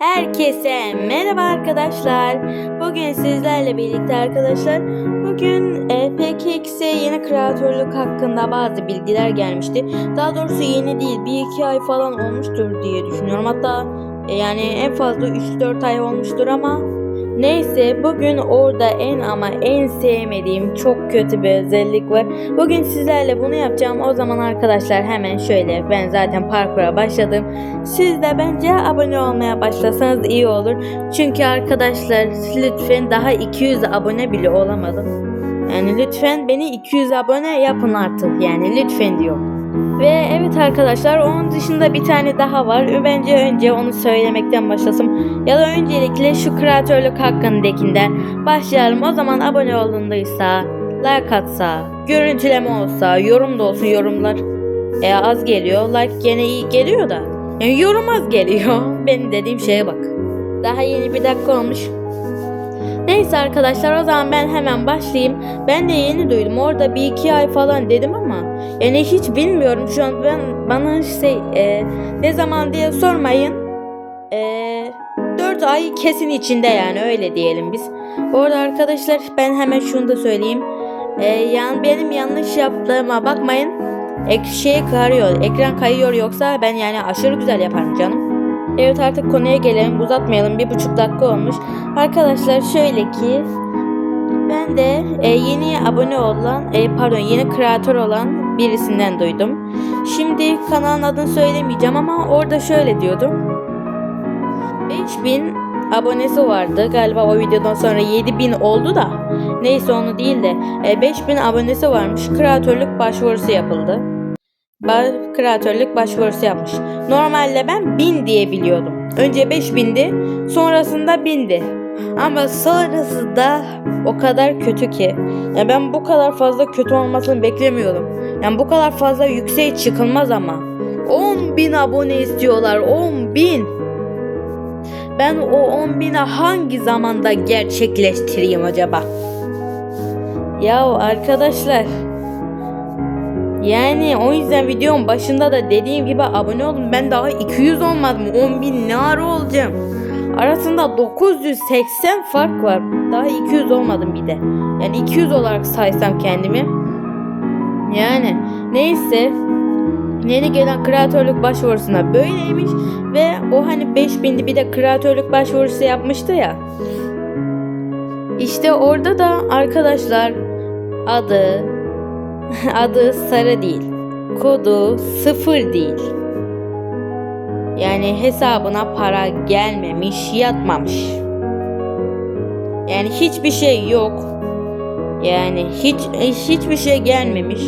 Herkese merhaba arkadaşlar. Bugün sizlerle birlikte arkadaşlar bugün e, yeni kreatörlük hakkında bazı bilgiler gelmişti. Daha doğrusu yeni değil bir iki ay falan olmuştur diye düşünüyorum. Hatta e, yani en fazla 3-4 ay olmuştur ama Neyse bugün orada en ama en sevmediğim çok kötü bir özellik var. Bugün sizlerle bunu yapacağım. O zaman arkadaşlar hemen şöyle ben zaten parkura başladım. Siz de bence abone olmaya başlasanız iyi olur. Çünkü arkadaşlar lütfen daha 200 abone bile olamadım. Yani lütfen beni 200 abone yapın artık yani lütfen diyorum. Ve evet arkadaşlar onun dışında bir tane daha var. Bence önce onu söylemekten başlasın. Ya da öncelikle şu kreatörlük hakkındakinden başlayalım. O zaman abone olduğundaysa, like atsa, görüntüleme olsa, yorum da olsun yorumlar. E, az geliyor. Like gene iyi geliyor da. Yani yorum az geliyor. Benim dediğim şeye bak. Daha yeni bir dakika olmuş. Neyse arkadaşlar o zaman ben hemen başlayayım. Ben de yeni duydum. Orada bir iki ay falan dedim ama yani hiç bilmiyorum şu an ben bana şey e, ne zaman diye sormayın. E, 4 ay kesin içinde yani öyle diyelim biz. Bu arada arkadaşlar ben hemen şunu da söyleyeyim. E, yani benim yanlış yaptığıma bakmayın. Ek şey kayıyor, ekran kayıyor yoksa ben yani aşırı güzel yaparım canım. Evet artık konuya gelelim uzatmayalım bir buçuk dakika olmuş. Arkadaşlar şöyle ki ben de e, yeni abone olan e, pardon yeni kreatör olan birisinden duydum. Şimdi kanalın adını söylemeyeceğim ama orada şöyle diyordum. 5000 abonesi vardı. Galiba o videodan sonra 7000 oldu da. Neyse onu değil de e, 5000 abonesi varmış. Kreatörlük başvurusu yapıldı. Kreatörlük başvurusu yapmış. Normalde ben 1000 diye biliyordum. Önce 5000'di, sonrasında 1000'di. Ama sonrası da o kadar kötü ki. Ya ben bu kadar fazla kötü olmasını beklemiyordum. Yani bu kadar fazla yükseğe çıkılmaz ama. 10.000 abone istiyorlar. 10.000. Ben o 10.000'i hangi zamanda gerçekleştireyim acaba? Ya arkadaşlar yani o yüzden videonun başında da dediğim gibi abone olun. Ben daha 200 olmadım. 10 bin ne ara olacağım? Arasında 980 fark var. Daha 200 olmadım bir de. Yani 200 olarak saysam kendimi. Yani neyse. Yeni gelen kreatörlük başvurusuna böyleymiş. Ve o hani 5000'li bir de kreatörlük başvurusu yapmıştı ya. İşte orada da arkadaşlar adı, adı sarı değil. Kodu sıfır değil. Yani hesabına para gelmemiş, yatmamış. Yani hiçbir şey yok. Yani hiç hiçbir şey gelmemiş.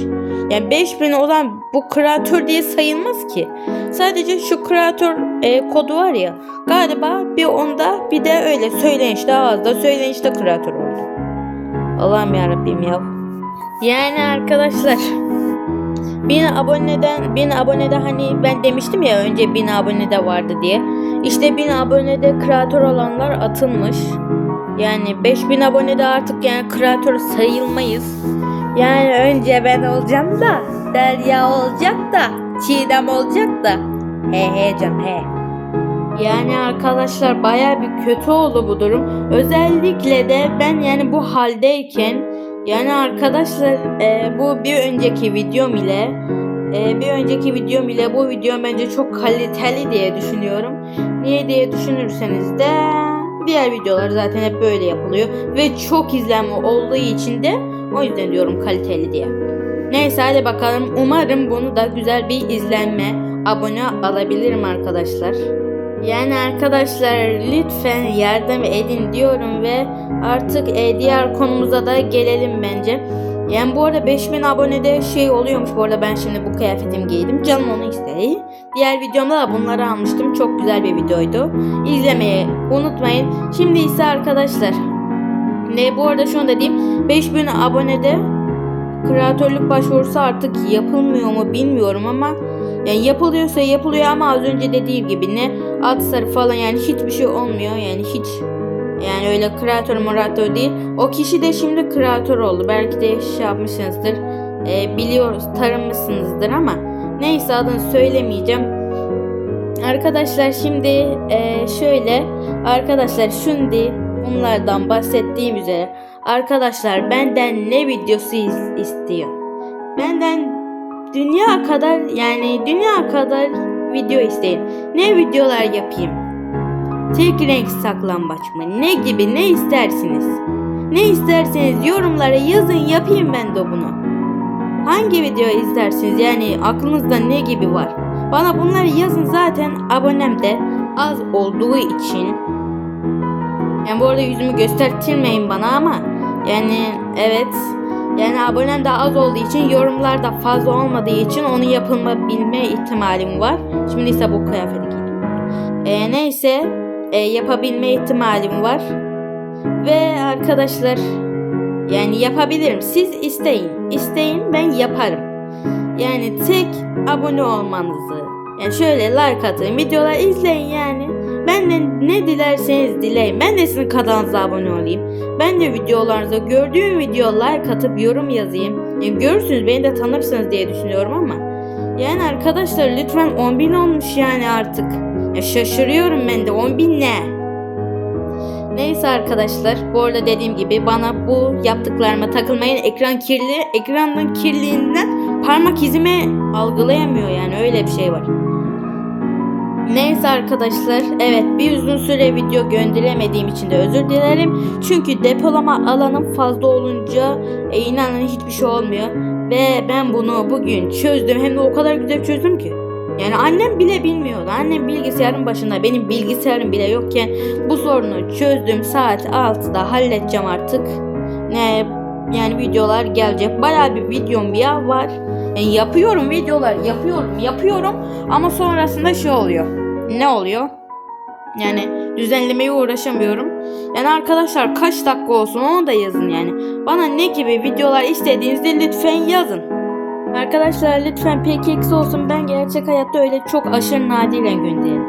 Yani 5000 olan bu kreatör diye sayılmaz ki. Sadece şu kreatör e, kodu var ya. Galiba bir onda bir de öyle söylenişte ağızda söylenişte kreatör oldu. Allah'ım yarabbim ya. Yani arkadaşlar bin aboneden bin abonede hani ben demiştim ya önce bin abonede vardı diye. İşte bin abonede kreatör olanlar atılmış. Yani 5000 abonede artık yani kreatör sayılmayız. Yani önce ben olacağım da Derya olacak da Çiğdem olacak da he he can he. Yani arkadaşlar baya bir kötü oldu bu durum. Özellikle de ben yani bu haldeyken yani arkadaşlar e, bu bir önceki videom ile e, bir önceki videom ile bu video bence çok kaliteli diye düşünüyorum. Niye diye düşünürseniz de diğer videolar zaten hep böyle yapılıyor ve çok izlenme olduğu için de o yüzden diyorum kaliteli diye. Neyse hadi bakalım. Umarım bunu da güzel bir izlenme, abone alabilirim arkadaşlar. Yani arkadaşlar lütfen yardım edin diyorum ve artık e, diğer konumuza da gelelim bence. Yani bu arada 5000 abonede şey oluyormuş bu arada ben şimdi bu kıyafetimi giydim. Canım onu istedi. Diğer videomda da bunları almıştım. Çok güzel bir videoydu. İzlemeyi unutmayın. Şimdi ise arkadaşlar. Ne bu arada şunu da diyeyim. 5000 abonede kreatörlük başvurusu artık yapılmıyor mu bilmiyorum ama yani yapılıyorsa yapılıyor ama az önce dediğim gibi ne ad sarı falan yani hiçbir şey olmuyor yani hiç yani öyle kreatör moratör değil. O kişi de şimdi kreatör oldu. Belki de şey yapmışsınızdır. E, biliyoruz, tanımışsınızdır ama neyse adını söylemeyeceğim. Arkadaşlar şimdi eee, şöyle arkadaşlar şimdi bunlardan bahsettiğim üzere arkadaşlar benden ne videosu is- istiyor? Benden dünya kadar yani dünya kadar video isteyin. Ne videolar yapayım? Tek renk saklambaç mı? Ne gibi ne istersiniz? Ne isterseniz yorumlara yazın yapayım ben de bunu. Hangi video istersiniz? Yani aklınızda ne gibi var? Bana bunları yazın zaten abonem de az olduğu için. Yani bu arada yüzümü göstertirmeyin bana ama yani evet yani abonem de az olduğu için yorumlar da fazla olmadığı için onu yapılma ihtimalim var. Şimdi ise bu kıyafeti giydim. Ee, neyse e, yapabilme ihtimalim var. Ve arkadaşlar yani yapabilirim. Siz isteyin. İsteyin ben yaparım. Yani tek abone olmanızı. Yani şöyle like atın. Videolar izleyin yani. Ben de ne dilerseniz dileyin. Ben de sizin kanalınıza abone olayım. Ben de videolarınıza gördüğüm video like atıp yorum yazayım. Yani görürsünüz beni de tanırsınız diye düşünüyorum ama. Yani arkadaşlar lütfen 10.000 olmuş yani artık. Ya şaşırıyorum ben de 10.000 ne? Neyse arkadaşlar bu arada dediğim gibi bana bu yaptıklarıma takılmayın. Ekran kirli. Ekranın kirliliğinden parmak izimi algılayamıyor yani öyle bir şey var. Neyse arkadaşlar evet bir uzun süre video gönderemediğim için de özür dilerim. Çünkü depolama alanım fazla olunca e, inanın hiçbir şey olmuyor. Ve ben bunu bugün çözdüm hem de o kadar güzel çözdüm ki. Yani annem bile bilmiyordu. Annem bilgisayarın başında benim bilgisayarım bile yokken bu sorunu çözdüm. Saat 6'da halledeceğim artık. Ne yani videolar gelecek. Bayağı bir videom ya var. Yani yapıyorum videolar yapıyorum yapıyorum ama sonrasında şey oluyor. Ne oluyor? Yani düzenlemeye uğraşamıyorum. Yani arkadaşlar kaç dakika olsun onu da yazın yani. Bana ne gibi videolar istediğinizde lütfen yazın. Arkadaşlar lütfen PKX olsun ben gerçek hayatta öyle çok aşırı nadiren gönderirim.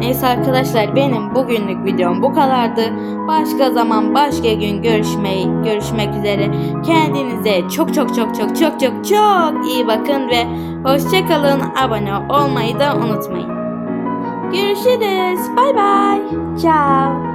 Neyse arkadaşlar benim bugünlük videom bu kadardı. Başka zaman başka gün görüşmeyi görüşmek üzere. Kendinize çok çok çok çok çok çok çok iyi bakın ve hoşçakalın. Abone olmayı da unutmayın. Görüşürüz. Bay bay. Ciao.